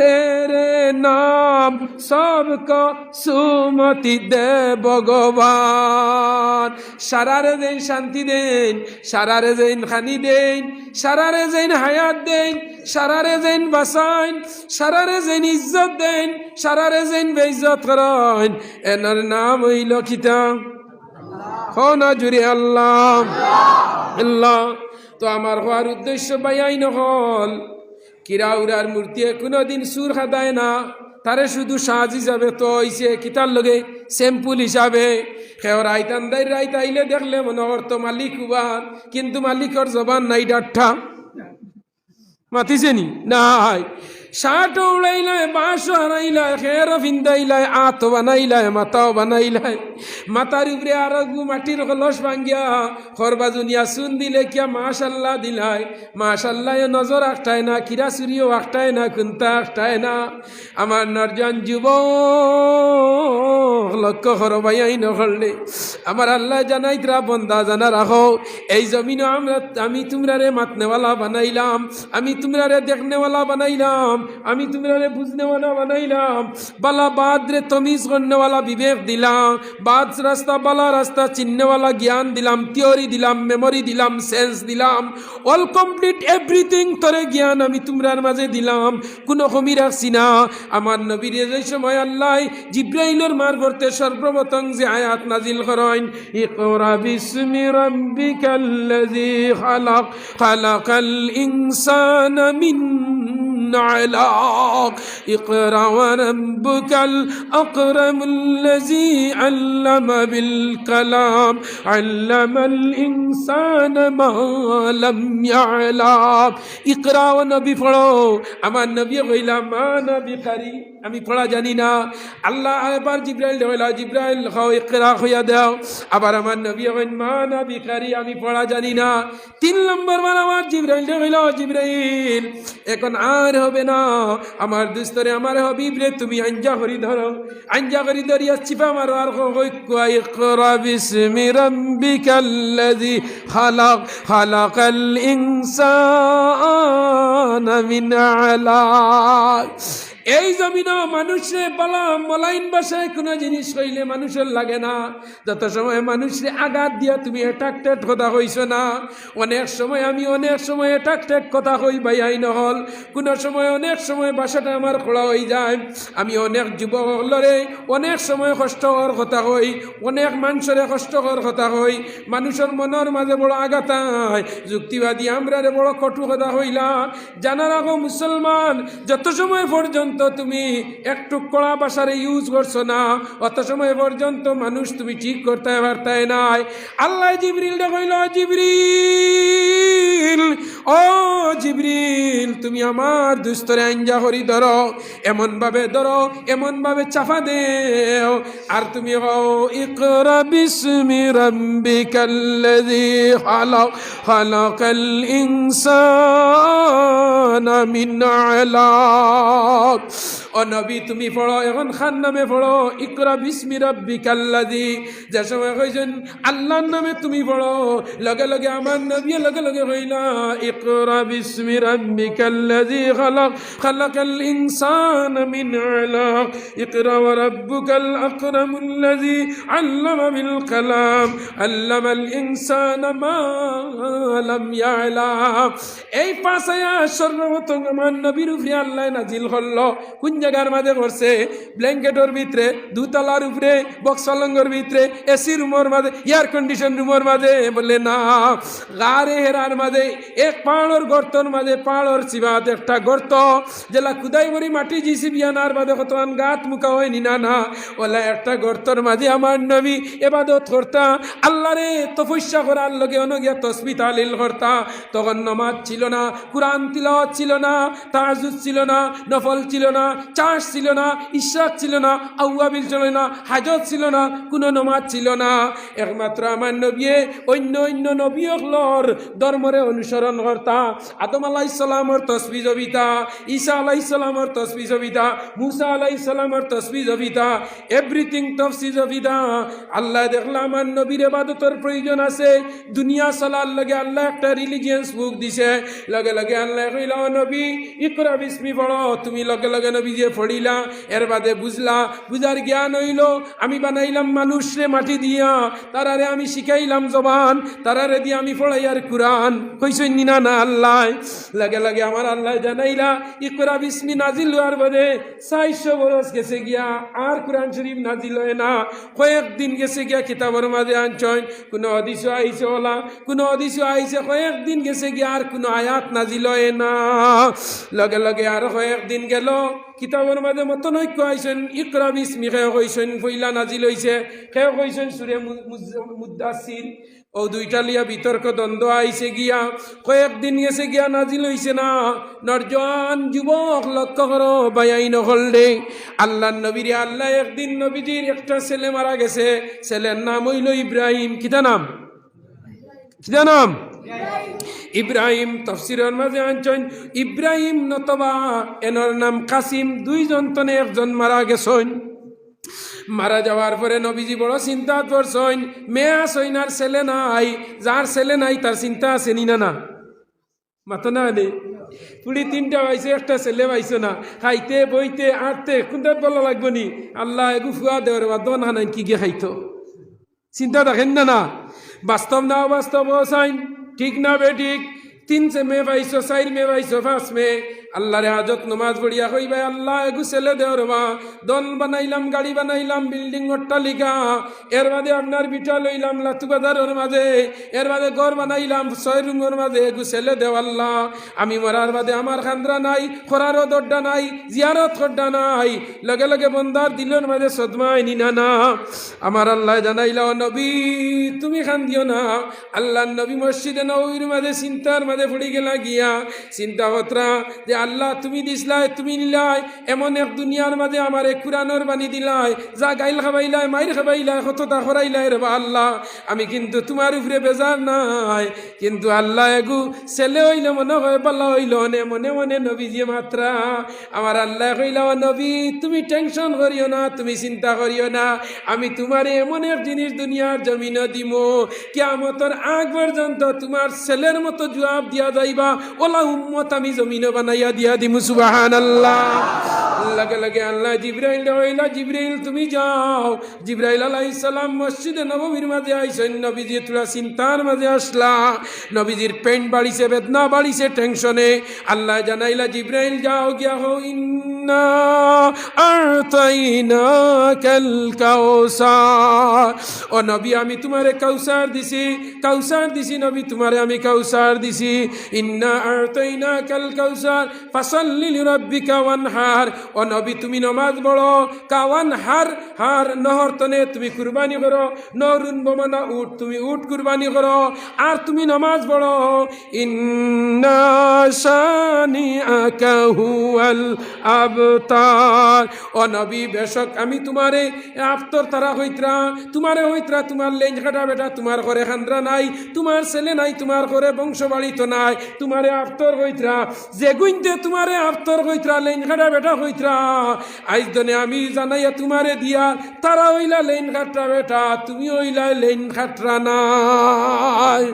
তেরে নাম সবক সুমতি দে ভগবান সারারে দেন শান্তি দেন সারারে দেন খানি দেন সারারে দেন হায়াত দেন সারারে দেন বাসাইন সারারে দেন ইজ্জত দেন সারারে দেন বেইজ্জত করেন এনার নাম হইল কিতা? না জুড়ে আল্লাহ। আল্লাহ, তো আমার হওয়ার উদ্দেশ্য বাইয়াই নহল কিরা উরার মূর্তি কোনোদিন সুর খাদায় না। তারে শুধু সাজ হিসাবে তো হইছে কিতার লগে স্যাম্পুল হিসাবে। রাইতান দায় রাইত আইলে দেখলে মনে তো মালিক উবান, কিন্তু মালিকর জবান নাই ডাঠা। মাতিছে নি? নাই। শার্ট উড়াইলায় বাঁশ হারাইলায় খের ফিন্দাইলায় আত বানাইলায় মাথাও বানাইলায় মাথার উপরে আর মাটির কলস ভাঙ্গিয়া খরবাজুনিয়া চুন দিলে কিয়া মাশাল্লাহ দিলায় মাশাল্লাহ নজর আখটায় না কিরা চুরিও আখটায় না কুন্তা আখটায় না আমার নরজন যুব লক্ষ্য খরবাই নকরলে আমার আল্লাহ জানাই তরা বন্দা জানা রাখো। এই জমিনও আমরা, আমি তোমরারে মাতনেওয়ালা বানাইলাম, আমি তোমরারে দেখনেওয়ালা বানাইলাম, আমি তোমরারে বুঝনেওয়ালা বানাইলাম। বালা বাদ রে তমিজ করনেওয়ালা বিবেক দিলাম বাদ রাস্তা, বালা রাস্তা চিননেওয়ালা জ্ঞান দিলাম, থিওরি দিলাম, মেমোরি দিলাম, সেন্স দিলাম। অল কমপ্লিট এভরিথিং তোরে জ্ঞান আমি তোমরার মাঝে দিলাম। কোনো কমি রাখছি না। আমার নবীর সময় আল্লাহ জিব্রাইলের মার করতে সর্বপ্রথম যে আয়াত নাজিল করেন ইকরা বিসমি রাব্বিকাল্লাযী খালাক খালাকাল ইনসানা মিন علق اقرأ وربك الأكرم الذي علم بالكلام علم الإنسان ما لم يعلم اقرأ ونبي পড়ো আমার নবী কইলা মা নবী কারি আমি পড়া জানি না আল্লাহ এবার জিব্রাইল হইলা জিব্রাইল খাও ইকরা হইয়া দাও আবার আমার নবী কইন মা নবী কারি আমি পড়া জানি না তিন নম্বর বার আমার জিব্রাইল হইল জিব্রাইল এখন আর হবে না। আমার দুস্তরে আমার হবিব তুমি আঞ্জা করি ধরো। আঞ্জা করি ধরিয়া চিপা মারো আর কই ইকরা বিসমি রাব্বিকাল্লাযী খালাক খালাকাল ইনসানা মিন আলাক। এই জমিন মানুষে বলা মলাইন বাসায় কোনো জিনিস কইলে মানুষের লাগে না। যত সময় মানুষে আঘাত দিয়া তুমি এটাক এটাকটেড কথা কইছ না, অনেক সময় আমি অনেক সময় এটাকটেড কথা কই ভাই আই নহল। কোনো সময় অনেক সময় বাসাটা আমার খোলা হয়ে যায়। আমি অনেক যুবকলরে অনেক সময় কষ্টকর কথা কই, অনেক মানুষের কষ্টকর কথা কই। মানুষের মনের মাঝে বড় আঘাত যুক্তিবাদী আমরা বড় কটু কথা হইলা জানার আগো মুসলমান, যত সময় পর্যন্ত তুমি একটু কড়া ভাষারে ইউজ করছ না। অত সময় পর্যন্ত মানুষ তুমি ঠিক করতে পারতায় নাই। আল্লাহ জিবরিল কইল, জিবরিল! ও জিবরিল, তুমি আমার দুস্তরে আঞ্জা করি ধরো এমন ভাবে ধরো এমন ভাবে চাপা দেও। আর তুমি হও, ইকরা বিসমি রাব্বিকাল্লাযী খালাক, খালাকাল ইনসানা মিন আলাক। ও নবী, তুমি পড়ো, এখন খান নামে পড়ো, ইকরা বিসমি রাব্বিকাল্লাযী। যে সময় কইছেন, আল্লাহর নামে তুমি পড়ো, লগে লগে আমার নবী, লগে লগে কইলা ইকরা বিসমি রাব্বিকাল্লাযী খালাক, খালাকাল ইনসানা মিন আলাক, ইকরা ওয়া রাব্বুকাল আকরামুল্লাযী আল্লামা বিল কালাম, আল্লামাল ইনসানা মা লাম ইয়ালাম এই আয়াত সর্বপ্রথম আমার নবীর উপরে আল্লাহ নাজিল করল। কোন জায়গার মাঝে করছে ব্ল্যাঙ্কেটের ভিতরে, দুতলার উপরে বক্সলঙ্গর ভিতরে এসি রুমের মাঝে এয়ার কন্ডিশন রুমের মাঝে। বললে, না গারে হেরার মাঝে, এক পাহাড়ের গর্তর মাঝে, পাহাড়ের চিবাত একটা গর্ত। যেলা কুদাই মরি মাটি জিসি বিয়ানার বাদে কত গাত মুখা হয়নি, না না। ওলা একটা গর্তর মাঝে আমার নবী এবাদত করতা, আল্লাহ রে, তপস্যা করার লগে অনগিয়া তসবি তালিল করতা। তখন নমাজ ছিল না, কোরআন তিলাওয়াত ছিল না, তাজুদ ছিল না, নফল ছিল না চাষ ছিল না ইশরাক ছিল না, আউয়াবিল ছিল না, হাজত ছিল না, কোনো নমাজ ছিল না। একমাত্র আমার নবীয়ে অন্য অন্য নবীয়কলর ধর্মরে অনু অনুসরণ করতা। আদম আলাহ ইসলামর তসবি জবিতা, ঈসা আলাহ ইসলামর তসবি জবিতা, মুসা আলাহ ইসলামর তসবি জবিতা এভরিথিং তফসি জবিতা। আল্লাহ দেখলাম আমার নবীর এবাদতর প্রয়োজন আছে। দুনিয়া চলার লগে আল্লাহ একটা রিলিজিয়ান্স বুক দিছে। লগে লগে আল্লাহ কইলা, "ও নবী, ইকরা বিস্মি পড়ো, তুমি লগে লগে নবী যে পড়িলা, এর বাদে বুঝলা, বুঝার জ্ঞান হইল, আমি বানাইলাম মানুষরে মাটি দিয়া, তারারে আমি শিখাইলাম জবান, তারারে দিয়ে আমি পড়াইয়ার কুরআন। কইসই নিনা না আল্লাহ। লাগে লাগে আমার আল্লাহ জানাইলা, ইকরা বিস্মি নাজিল হওয়ার বাদে চারশো বরস গেছে গিয়া, আর কোরআন শরীফ নাজিল হয় না। কয়েকদিন গেছে গিয়া কিতাবের মাঝে আনছয় কোনো অদিশ আইছে ওলা, কোনো অদিশ আইছে, কয়েকদিন গেছে গিয়া আর কোনো আয়াত নাজিল হয় না। লগে লগে আর কয়েকদিন গেল কিতাবের মাঝে মতন ঐক্য আইসেন ইকরা বিস্মি খেয়ে কইসেন ফইলা নাজিল হইছে খেয়ে কইসেন সুরে মুদাসির ও দুইটা লিয়া বিতর্ক দ্বন্দ্ব আইছে গিয়া কয়েকদিন গেছে গিয়া নাজিল হইছে না। নরজন যুবক লক্ষ্য করো বায়াই নহল দে। আল্লাহ নবীরে আল্লাহ একদিন নবীজির একটা ছেলে মারা গেছে। ছেলের নাম হইল ইব্রাহিম কিতা নাম? কিতা নাম? ইব্রাহিম তফসিরের মাঝে আনছেন ইব্রাহিম নতবা এনর নাম কাসিম, দুইজন তনে একজন মারা গেছেন। মারা যাওয়ার পরে নবীজি বড় চিন্তা করছেন, মেয়ে আসইন আর ছেলে নাই, যার ছেলে নাই তার চিন্তা আছে নি না না? মাতো না দে। পুরি তিনটা পাইছে, একটা ছেলে পাইছো না। খাইতে, বইতে, আটতে কোনটার বলা লাগবো নি? আল্লাহ এগু ফুয়া দেওয়ার বা দন হানাই কি গিয়ে খাইতো। চিন্তা দেখেন না না? বাস্তব না অবাস্তব সাইন ঠিক না বে ঠিক তিন সে মে পাইছো চার মে পাইছো পাঁচ মে আল্লাহরে হাজত নমাজ পড়িয়া কইবা আল্লাহ এগু ছেলে দেওয়ার মা। দন বানাইলাম, গাড়ি বানাইলাম, বিল্ডিং অট্টালিকা এর বাদে আপনার বিটা লইলাম, লাতু বাজারের মাঝে। এর বাদে ঘর বানাইলাম, ছয় রুমের মাঝে, এগু ছেলে দেও আল্লাহ। আমি মরার বাদে আমার খান্দ্রা নাই, খরারও দড্ডা নাই, জিয়ারত খড্ডা নাই। লগে লগে বন্দার দিলের মাঝে সদমাই নিনা না আমার আল্লাহ জানাইলা, "ও নবী, তুমি খান দিও না। আল্লাহ নবী মসজিদে নবীর মাঝে, চিন্তার মাঝে পড়ি গেলা গিয়া। চিন্তা যে আল্লাহ, তুমি দিসলাই তুমি নিলাই এমন এক দুনিয়ার মাঝে আমার এক কুরানোর বাণী দিলাই যা গাইল খাবাইলাই মাইর খাবাইলাই কতটা খরাইলাই রে আল্লাহ। আমি কিন্তু তোমার উপরে বেজার নাই। কিন্তু আল্লাহ এগু, ছেলে হইলে মনে হয় পাল্লা হইল নে, মনে মনে নবী যে মাত্রা। আমার আল্লাহ কইলা, "ও নবী, তুমি টেনশন করিও না, তুমি চিন্তা করিও না। আমি তোমার এমন এক জিনিস দুনিয়ার জমিন দিম। কিয়ামতর আগ পর্যন্ত তোমার ছেলের মতো জবাব দিয়া যাইবা। ওলা উম্মত আমি জমিন বানাইয়া দিয়া দিয়া দিমু সুবাহান আল্লাহ লাগে লাগে আল্লাহ জিব্রাইল হইলা জিব্রাইল, তুমি যাও। জিব্রাইল আলাইহিস সালাম মসজিদে নববীর মাঝে আইসেন নবীজি তোরা চিন্তার মাঝে আসলা। নবীজির পেন বাড়িছে, বেদনা বাড়িছে টেনশনে। আল্লাহ জানাইলা, জিব্রাইল, যাও গিয়া হো ইন্না আরতাইনা কাল কাউসার ও নবী, আমি তোমারে কাউসার দিছি কাউসার দিছি নবী, তোমারে আমি কাউসার দিছি। ইন্না আরতাইনা কাল কাউসার ফাসাল্লি লিরাব্বিকা ওয়ানহার। ও নবী, তুমি নমাজ পড়ো কাওয়ান হার হার নহর তনে তুমি কুরবানি করো নরুন বমানা উট, তুমি উট কুরবানি করো, আর তুমি নমাজ পড়ো। ইন্না শানি আকাহুয়াল আবতার ও নবী, বেশক আমি তোমারে আফতর তারা হইতরা তোমারে হইতরা তোমার লেঞ্জ কাটা বেটা, তোমার ঘরে খান্দ্রা নাই, তোমার ছেলে নাই, তোমার ঘরে বংশ বাড়ি তো নাই, তোমারে আফতর হইতরা যে গুইনতে তোমারে আফতর হইতরা লেঞ্জ কাটা বেটা হইতরা আইজ দনে আমি জানাইয়া তোমারে দিয়া, তারা হইলা লেন খাটরা বেটা, তুমি হইলা লেন খাটরা নাই।